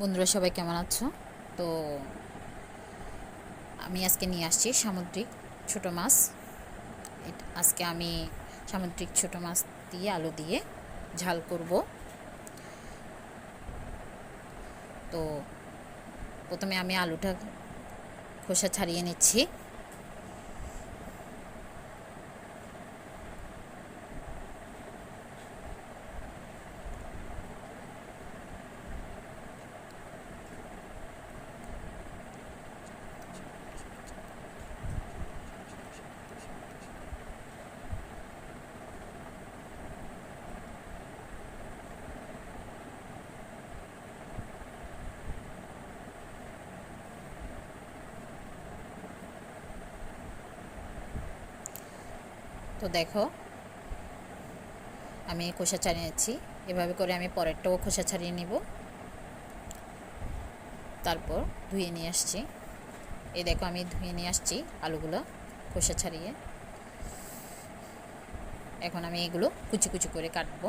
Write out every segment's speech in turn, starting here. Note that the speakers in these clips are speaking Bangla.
বন্ধুরা সবাই কেমন আছো? তো আমি আজকে নিয়ে আসছি সামুদ্রিক ছোট মাছ। আজকে আমি সামুদ্রিক ছোট মাছ দিয়ে আলু দিয়ে ঝাল করব। তো প্রথমে আমি আলুটা খোসা ছাড়িয়ে নিচ্ছি। তো দেখো, আমি খোসা ছাড়িয়ে নিচ্ছি এভাবে করে আমি পরেরটাও খোসা ছাড়িয়ে নিব। তারপর ধুয়ে নিয়ে আসছি। এই দেখো, আমি ধুয়ে নিয়ে আসছি আলুগুলো খোসা ছাড়িয়ে। এখন আমি এগুলো কুচি কুচি করে কাটবো।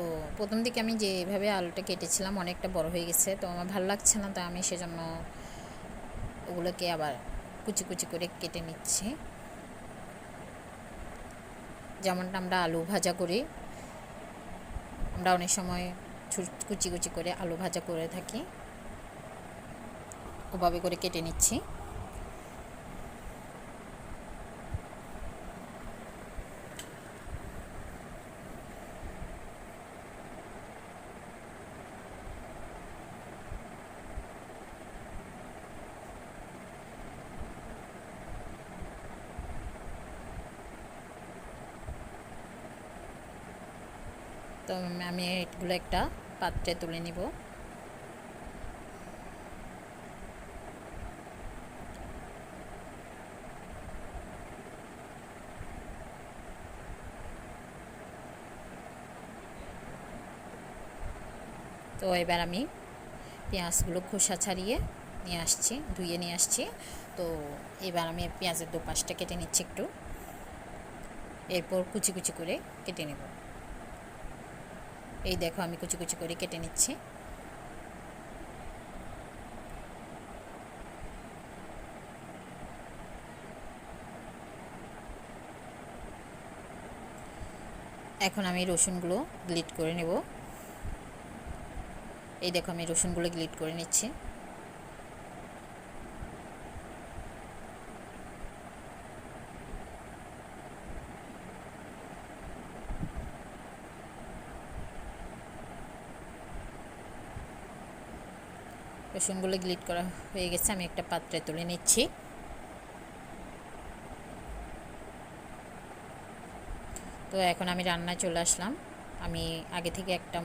তো প্রথম দিকে আমি যেভাবে আলুটা কেটেছিলাম অনেকটা বড় হয়ে গেছে, তো আমার ভালো লাগছে না তো আমি সেজন্য ওগুলোকে আবার কুচি কুচি করে কেটে নিচ্ছি। যেমনটা আমরা আলু ভাজা করি, আমরা অনেক সময় কুচি কুচি করে আলু ভাজা করে থাকি, ওভাবে করে কেটে নিচ্ছি। তো আমি এগুলো একটা পাত্রে তুলে নিব। তো এবার আমি পেঁয়াজগুলো খোসা ছাড়িয়ে নিয়ে আসছি, ধুয়ে নিয়ে আসছি। তো এবার আমি পেঁয়াজের দুপাশটা কেটে নিচ্ছি একটু। এরপর কুচি কুচি করে কেটে নেব। এই দেখো আমি কুচি কুচি করে কেটে নিচ্ছি। এখন আমি রসুনগুলো গ্লিট করে নেব। এই দেখো আমি রসুনগুলো গ্লিট করে নিচ্ছি। রসুনগুলো গ্লিট করা হয়ে গেছে, আমি একটা পাত্রে তুলে নিচ্ছি। তো এখন আমি রান্নায় চলে আসলাম। আমি আগে থেকে একটা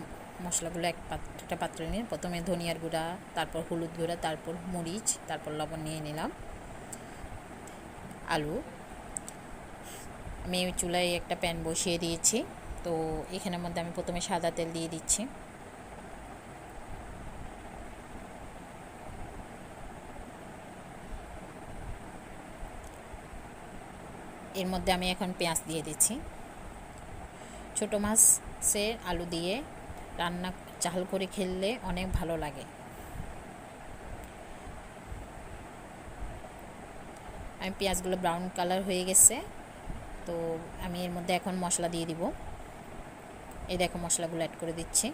মশলাগুলো এক একটা পাত্রে নিয়ে, প্রথমে ধনিয়ার গুঁড়া, তারপর হলুদ গুঁড়া, তারপর মরিচ, তারপর লবণ নিয়ে নিলাম। আলু। আমি চুলায় একটা প্যান বসিয়ে দিয়েছি। তো এখানের মধ্যে আমি প্রথমে সাদা তেল দিয়ে দিচ্ছি। এর মধ্যে আমি এখন পেঁয়াজ দিয়ে দিচ্ছি। ছোটো মাছের আলু দিয়ে রান্না চাল করে খেললে অনেক ভালো লাগে। আমি পেঁয়াজগুলো ব্রাউন কালার হয়ে গেছে, তো আমি এর মধ্যে এখন মশলা দিয়ে দিব। এই দেখো মশলাগুলো অ্যাড করে দিচ্ছি।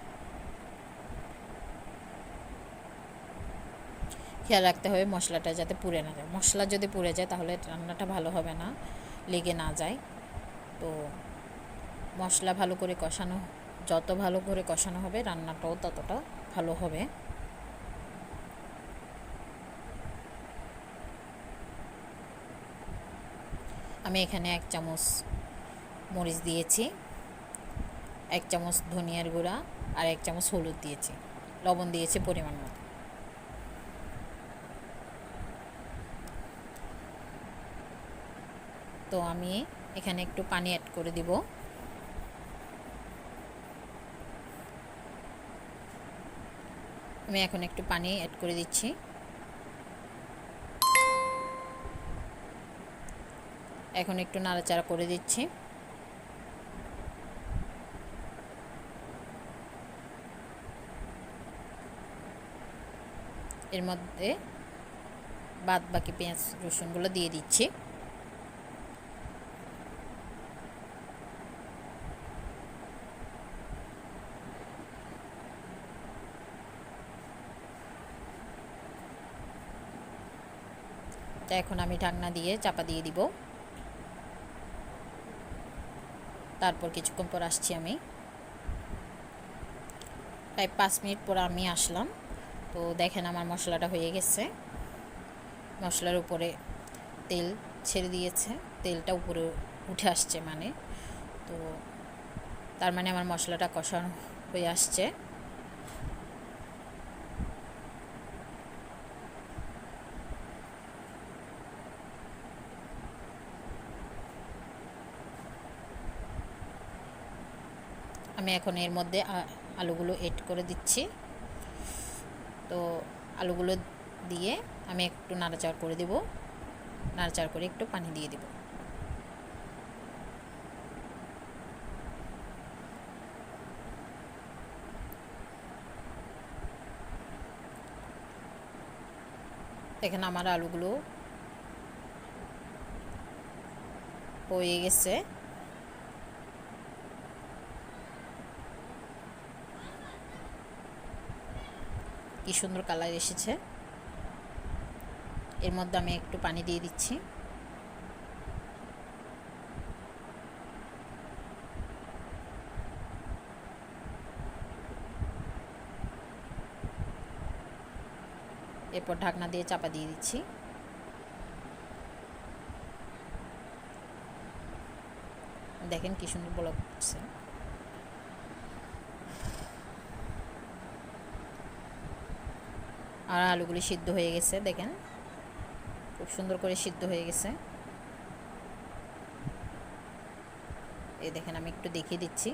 খেয়াল রাখতে হবে মশলাটা যাতে পুড়ে না যায়। মশলা যদি পুড়ে যায় তাহলে রান্নাটা ভালো হবে না। লেগে না যায়। তো মশলা ভালো করে কষানো, যত ভালো করে কষানো হবে, রান্নাটাও ততটা ভালো হবে। আমি এখানে এক চামচ মরিচ দিয়েছি, এক চামচ ধনিয়ার গুঁড়া আর এক চামচ হলুদ দিয়েছি। লবণ দিয়েছি পরিমাণ মতো। তো আমি এখানে একটু পানি অ্যাড করে দিব। আমি এখন একটু পানি অ্যাড করে দিচ্ছি। এখন একটু নাড়াচাড়া করে দিচ্ছি। এর মধ্যে বাদ বাকি পেঁয়াজ রসুনগুলো দিয়ে দিচ্ছি। তা এখন আমি ঢাকনা দিয়ে চাপা দিয়ে দিব। তারপর কিছুক্ষণ পর আসছি আমি। প্রায় পাঁচ মিনিট পর আমি আসলাম। তো দেখেন আমার মশলাটা হয়ে গেছে। মশলার উপরে তেল ছেড়ে দিয়েছে। তেলটা উপরে উঠে আসছে মানে। তো তার মানে আমার মশলাটা কষানো হয়ে আসছে। আমি এখন এর মধ্যে আলুগুলো এড করে দিচ্ছি। তো আলুগুলো দিয়ে আমি একটু নাড়াচাড় করে দেব। নাড়াচাড় করে একটু পানি দিয়ে দেব। এখানে আমার আলুগুলো হয়ে গেছে। কি সুন্দর কালার এসেছে। এর মধ্যে আমি একটু পানি দিয়ে দিচ্ছি। এরপর ঢাকনা দিয়ে চাপা দিয়ে দিচ্ছি। দেখেন কি সুন্দর বলক করছে আর আলুগুলি সিদ্ধ হয়ে গেছে, দেখেন। খুব সুন্দর করে সিদ্ধ হয়ে গেছে। এই দেখেন, আমি একটু দেখিয়ে দিচ্ছি।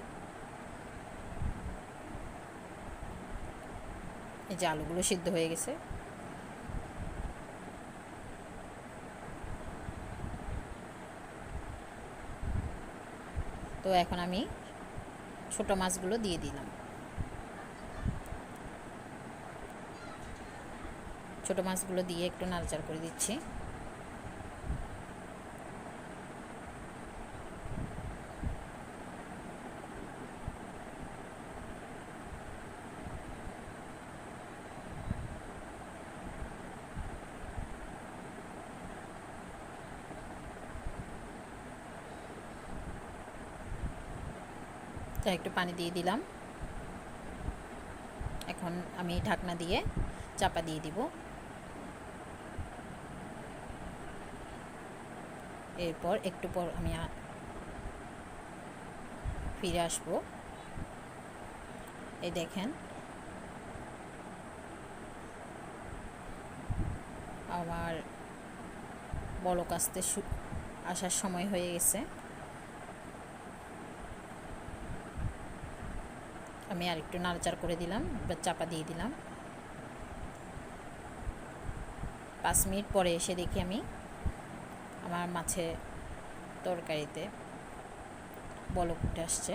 এই যে আলুগুলো সিদ্ধ হয়ে গেছে। তো এখন আমি ছোট মাছগুলো দিয়ে দিলাম। ছোট মাছগুলো দিয়ে একটু নাড়াচাড় করে দিচ্ছি। একটু পানি দিয়ে দিলাম। এখন আমি ঢাকনা দিয়ে চাপা দিয়ে দিব। এরপর একটু পর আমি ফিরে আসব। এই দেখেন। আমার বলক আসতে আসার সময় হয়ে গেছে। আমি আর একটু নাড়াচাড় করে দিলাম, বা চাপা দিয়ে দিলাম। পাঁচ মিনিট পরে এসে দেখি আমি আমার মাছে তরকারিতে বলক উঠে আসছে।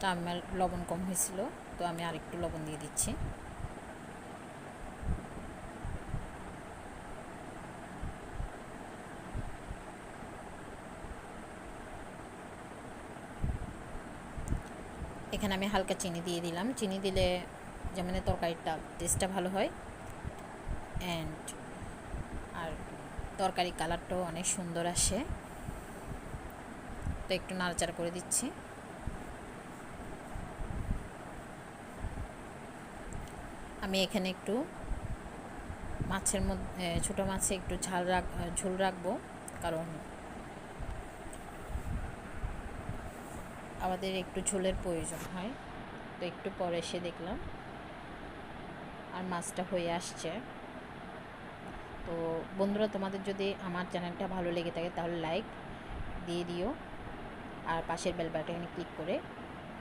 তা আমার লবণ কম হয়েছিল, তো আমি আরেকটু লবণ দিয়ে দিচ্ছি। এখানে আমি হালকা চিনি দিয়ে দিলাম। চিনি দিলে যেমন তরকারিটা টেস্টটা ভালো হয়। অ্যান্ড আর তরকারি কালারটাও অনেক সুন্দর আসে। তো একটু নাড়াচাড়া করে দিচ্ছি। আমি এখানে একটু মাছের মধ্যে ছোটো মাছে একটু ঝাল রাখ, ঝোল রাখব। কারণ আমাদের একটু ঝোলের প্রয়োজন হয়। তো একটু পরে এসে দেখলাম। আর মাছটা হয়ে আসছে। তো বন্ধুরা, তোমাদের যদি আমার চ্যানেলটা ভালো লেগে থাকে, তাহলে লাইক দিয়ে দিও। আর পাশের বেল বাটনে ক্লিক করে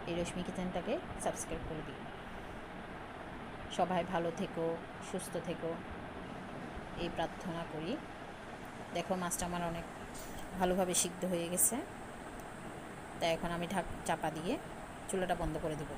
এই রশ্মি কিচেনটাকে সাবস্ক্রাইব করে দিও। সবাই ভালো থেকো, সুস্থ থেকো। এই প্রার্থনা করি। দেখো, মাছটা আমার অনেক ভালোভাবে সিদ্ধ হয়ে গেছে। তাই এখন আমি ঢাক চাপা দিয়ে চুলাটা বন্ধ করে দেবো।